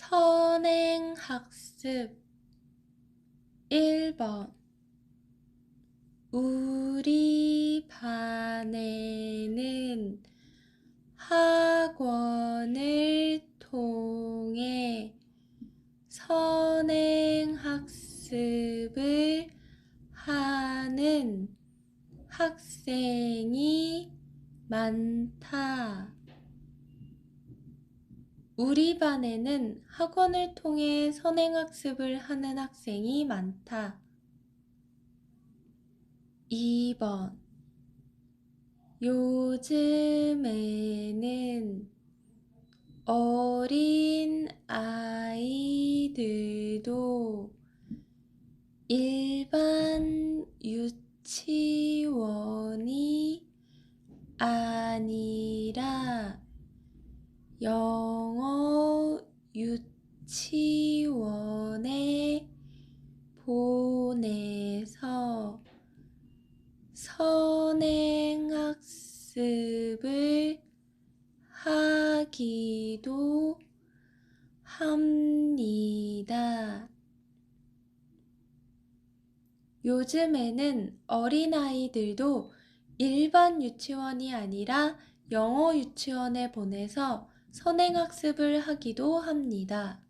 선행학습 1번 우리 반에는 학원을 통해 선행학습을 하는 학생이 많다. 우리 반에는 학원을 통해 선행학습을 하는 학생이 많다. 2번 요즘에는 어린 아이들도 일반 유치원이 아니라 영어 유치원에 보내서 선행학습을 하기도 합니다. 요즘에는 어린아이들도 일반 유치원이 아니라 영어 유치원에 보내서 선행학습을 하기도 합니다.